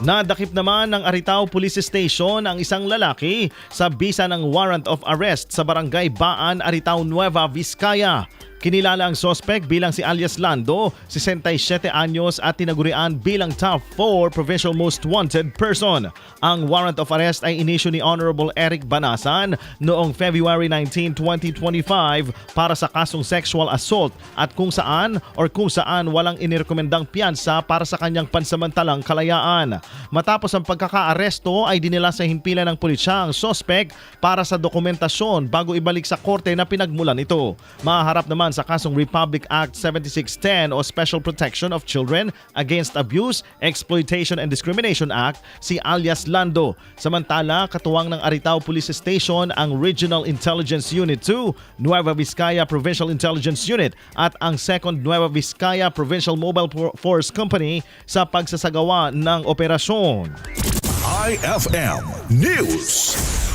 Nadakip naman ng Aritao Police Station ang isang lalaki sa bisa ng warrant of arrest sa barangay Baan, Aritao Nueva, Vizcaya. Kinilala ang sospek bilang si alias Lando, 67 anyos at tinagurian bilang top 4 provincial most wanted person. Ang warrant of arrest ay inisyu ni Honorable Eric Banasan noong February 19, 2025 para sa kasong sexual assault at kung saan or kung saan walang inirekomendang piyansa para sa kanyang pansamantalang kalayaan. Matapos ang pagkakaaresto ay dinila sa himpilan ng pulisya ang sospek para sa dokumentasyon bago ibalik sa korte na pinagmulan ito. Maharap naman sa kasong Republic Act 7610 o Special Protection of Children Against Abuse, Exploitation and Discrimination Act si alias Lando. Samantala, katuwang ng Aritao Police Station ang Regional Intelligence Unit 2, Nueva Vizcaya Provincial Intelligence Unit at ang 2nd Nueva Vizcaya Provincial Mobile Force Company sa pagsasagawa ng operasyon. IFM News.